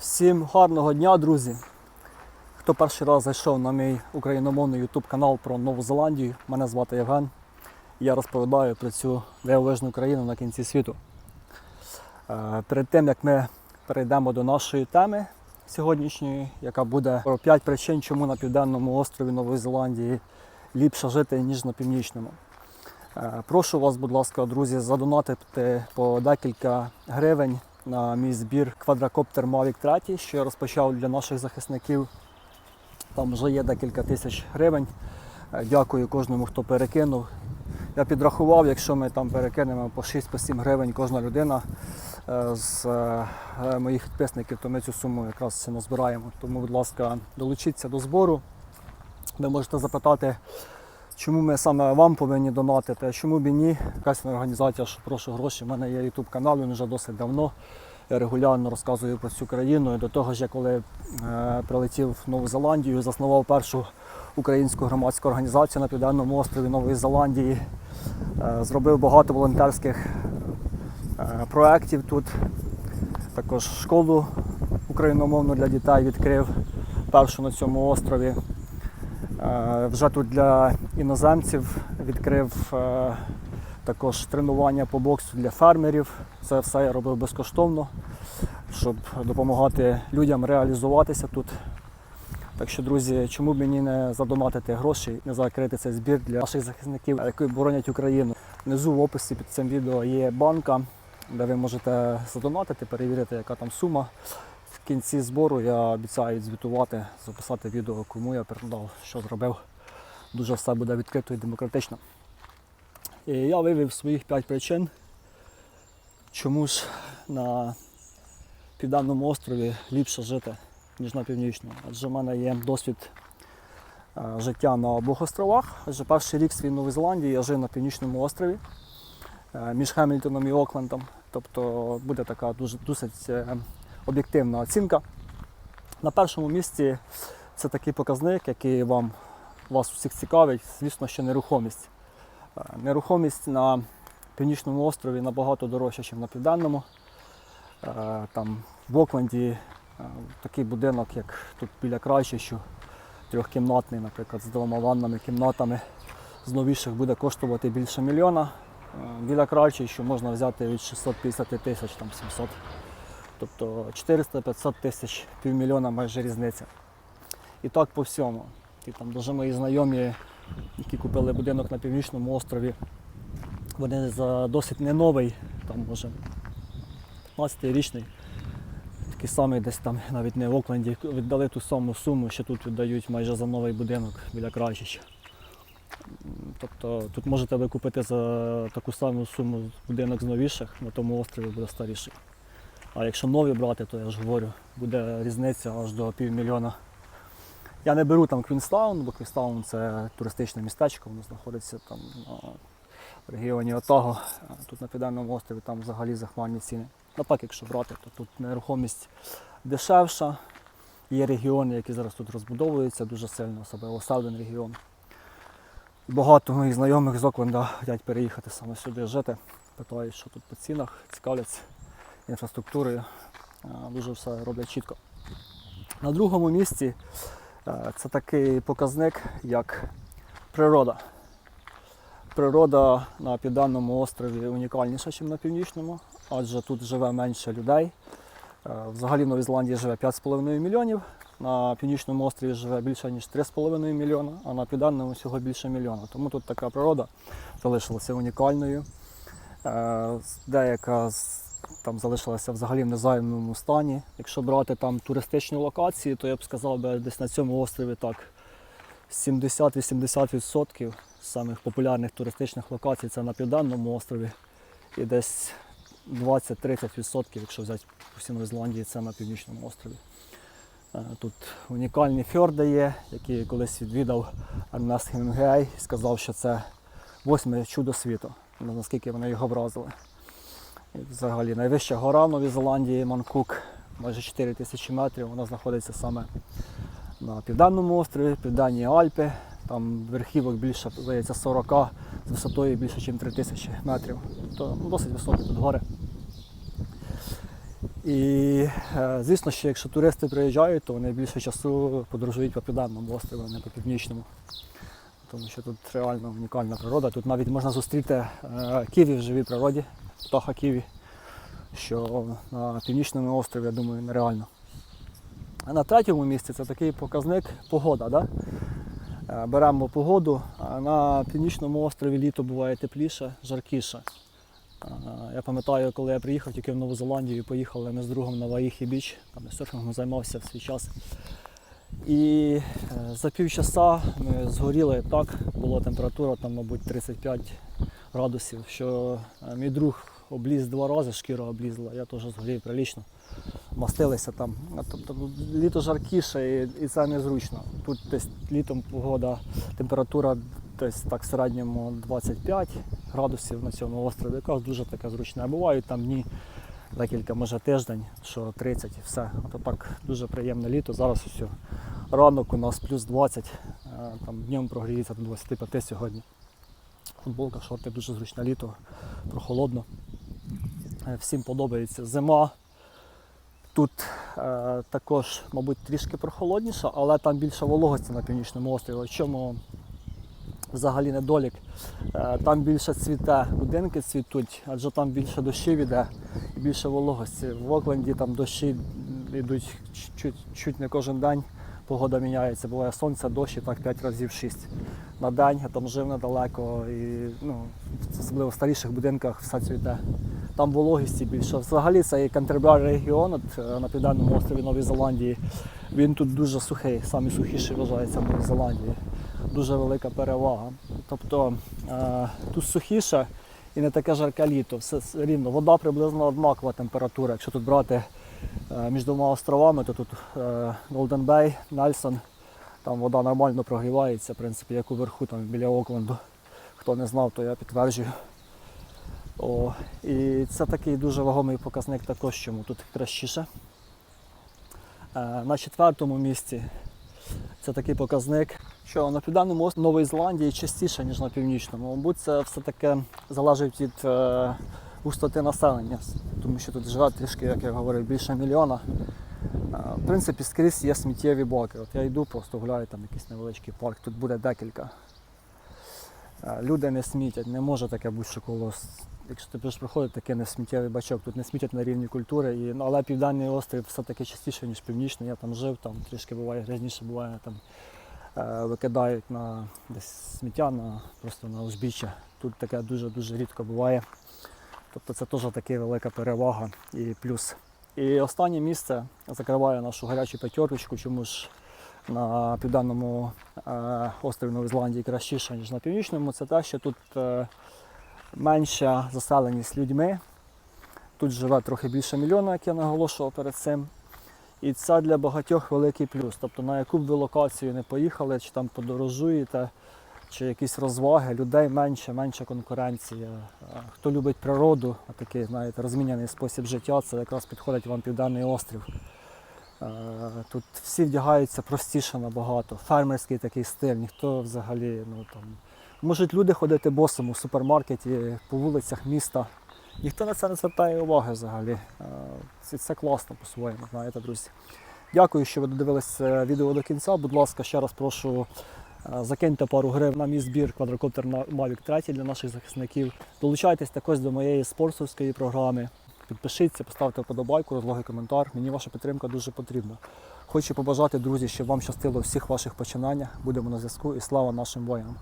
Всім гарного дня, друзі! Хто перший раз зайшов на мій україномовний YouTube канал про Нову Зеландію, мене звати Євген. Я розповідаю про цю дивовижну країну на кінці світу. Е, Перед тим як ми перейдемо до нашої теми сьогоднішньої, яка буде про 5 причин, чому на південному острові Нової Зеландії ліпше жити, ніж на північному. Е, Прошу вас, будь ласка, друзі, задонатити по декілька гривень на мій збір квадрокоптер Mavic 3, що я розпочав для наших захисників. Там вже є декілька тисяч гривень. Е, Дякую кожному, хто перекинув. Я підрахував, якщо ми там перекинемо по 6-7 гривень кожна людина е, з е, моїх підписників, то ми цю суму якраз назбираємо. Тому, будь ласка, долучіться до збору. Ви можете запитати, чому ми саме вам повинні донатити, а чому б і ні. Якась організація, що прошу гроші. У мене є YouTube канал, він вже досить давно. Я регулярно розказую про цю країну. І до того ж, я коли е, прилетів в Нову Зеландію, заснував першу українську громадську організацію на південному острові Нової Зеландії. Е, зробив багато волонтерських е, проєктів тут. Також школу україномовну для дітей відкрив першу на цьому острові. Е, Вже тут для іноземців відкрив е, також тренування по боксу для фермерів. Це все я робив безкоштовно, щоб допомагати людям реалізуватися тут. Так що, друзі, чому б мені не задонатити гроші, не закрити цей збір для наших захисників, які боронять Україну. Внизу в описі під цим відео є банка, де ви можете задонатити, перевірити, яка там сума. В кінці збору я обіцяю відзвітувати, записати відео, кому я передав, що зробив. Дуже все буде відкрито і демократично. І я вивів своїх 5 причин, чому ж на південному острові ліпше жити, ніж на північному. Адже в мене є досвід е, життя на обох островах. Адже перший рік свій в Новій Зеландії я жив на північному острові е, між Хемільтоном і Оклендом. Тобто буде така дуже досить е, об'єктивна оцінка. На першому місці це такий показник, який вам вас усіх цікавить, звісно, що нерухомість. Е, Нерухомість на північному острові набагато дорожча, ніж на південному. Е, Там в Окленді е, такий будинок, як тут біля Крайчищу, трьохкімнатний, наприклад, з двома ваннами, кімнатами, з новіших буде коштувати більше мільйона. Біля Крайчищу можна взяти від 650 тисяч, там 700. Тобто 400-500 тисяч, півмільйона майже різниця. І так по всьому. І там дуже мої знайомі, які купили будинок на північному острові, вони за досить не новий, там може 15-річний, такий самий десь там навіть не в Окленді, віддали ту саму суму, що тут віддають майже за новий будинок біля Крайчища. Тобто тут можете ви купити за таку саму суму будинок з новіших, на тому острові буде старіший. А якщо нові брати, то я ж говорю, буде різниця аж до півмільйона. Я не беру там Квінстаун, бо Квінстаун це туристичне містечко, воно знаходиться там в регіоні Отаго. Тут на південному острові там взагалі захмарні ціни. А так, якщо брати, то тут нерухомість дешевша. Є регіони, які зараз тут розбудовуються дуже сильно, особливо Сауден регіон. Багато моїх знайомих з Окленда хочуть переїхати саме сюди жити. Питають, що тут по цінах, цікавляться інфраструктурою. Дуже все роблять чітко. На другому місці е, це такий показник, як природа. Природа на південному острові унікальніша, ніж на північному, адже тут живе менше людей. Е, Взагалі в Новій Зеландії живе 5,5 мільйонів, на північному острові живе більше ніж 3,5 мільйона, а на південному всього більше мільйона. Тому тут така природа залишилася унікальною. Е, Деяка з- там залишилася взагалі в незайманому стані. Якщо брати там туристичні локації, то я б сказав би десь на цьому острові так 70-80% самих популярних туристичних локацій це на південному острові. І десь 20-30%, якщо взяти по всій Новій Зеландії, це на північному острові. Е, Тут унікальні фьорди є, які колись відвідав Ернест Хемінгей і сказав, що це восьме чудо світу, наскільки вони його вразили. Взагалі найвища гора в Новій Зеландії Манкук, майже 4 тисячі метрів. Вона знаходиться саме на південному острові, Південні Альпи. Там верхівок більше, здається, 40 з висотою більше, ніж 3 тисячі метрів. Тобто ну, досить високі тут гори. І е, звісно, що якщо туристи приїжджають, то вони більше часу подорожують по південному острову, а не по північному. Тому що тут реально унікальна природа. Тут навіть можна зустріти е, ківі в живій природі, птаха ківі, що на північному острові, я думаю, нереально. А на третьому місці це такий показник погода. Да? Е, Беремо погоду, на північному острові літо буває тепліше, жаркіше. Е, Я пам'ятаю, коли я приїхав тільки в Нову Зеландію, поїхали ми з другом на Ваїхі біч, там я серфінгом займався в свій час. І е, за півчаса ми згоріли так, була температура там, мабуть, 35 градусів, що е, мій друг обліз два рази, шкіра облізла, я теж згорів прилічно. Мастилися там. Тобто ну, літо жаркіше і, це незручно. Тут десь літом погода, температура десь так в середньому 25 градусів на цьому острові, яка дуже така зручна. Бувають там дні декілька, може тиждень, що 30 і все. А так дуже приємне літо. Зараз ось ранок у нас плюс 20, е, там днем прогріється до 25 сьогодні. Футболка, шорти дуже зручне літо, прохолодно. Е, Всім подобається зима. Тут е, також, мабуть, трішки прохолодніше, але там більше вологості на північному острові. Чому взагалі недолік? Е, там більше цвіте, будинки цвітуть, адже там більше дощів іде і більше вологості. В Окленді там дощі йдуть чуть, чуть не кожен день. Погода міняється, буває сонце, дощ і так 5 разів 6 на день. Я там жив недалеко і ну, особливо в старіших будинках все цвіте. Там вологісті більше. Взагалі це і регіон от, е, на південному острові Нової Зеландії. Він тут дуже сухий, самий сухіший вважається в Новій Зеландії. Дуже велика перевага. Тобто е, тут сухіше і не таке жарке літо. Все рівно. Вода приблизно однакова температура. Якщо тут брати між двома островами, то тут е, Golden Bay, Нельсон, там вода нормально прогрівається, в принципі, як уверху, там біля Окленду. Хто не знав, то я підтверджую. О, і це такий дуже вагомий показник також, чому тут кращіше. Е, на четвертому місці це такий показник, що на південному острові Нової Зеландії частіше, ніж на північному. Мабуть, це все-таки залежить від е, густоти населення, тому що тут живе трішки, як я говорив, більше мільйона. Е, В принципі, скрізь є сміттєві баки. От я йду, просто гуляю там якийсь невеличкий парк, тут буде декілька. Е, Люди не смітять, не може таке бути, що коло, якщо ти будеш проходити, таке не сміттєвий бачок. Тут не смітять на рівні культури. І, ну, але південний острів все-таки частіше, ніж північний. Я там жив, там трішки буває грязніше, буває там е, викидають на десь сміття на, просто на узбіччя. Тут таке дуже-дуже рідко буває. Тобто це теж така велика перевага і плюс. І останнє місце закриває нашу гарячу п'ятерочку, чому ж на південному е, острові Нової Зеландії кращіше, ніж на північному, це те, що тут е, менша заселеність людьми. Тут живе трохи більше мільйона, як я наголошував перед цим. І це для багатьох великий плюс. Тобто на яку б ви локацію не поїхали, чи там подорожуєте, чи якісь розваги, людей менше, менша конкуренція. Е, Хто любить природу, такий, знаєте, розміняний спосіб життя, це якраз підходить вам південний острів. Е, Тут всі вдягаються простіше набагато. Фермерський такий стиль, ніхто взагалі ну, там. Можуть люди ходити босом у супермаркеті по вулицях міста. Ніхто на це не звертає уваги взагалі. Е, Це, це класно по-своєму, знаєте, друзі. Дякую, що ви додивилися відео до кінця. Будь ласка, ще раз прошу закиньте пару гривень на мій збір квадрокоптер на Mavic 3 для наших захисників. Долучайтесь також до моєї спонсорської програми. Підпишіться, поставте вподобайку, розлогий коментар. Мені ваша підтримка дуже потрібна. Хочу побажати, друзі, щоб вам щастило всіх ваших починаннях. Будемо на зв'язку і слава нашим воїнам.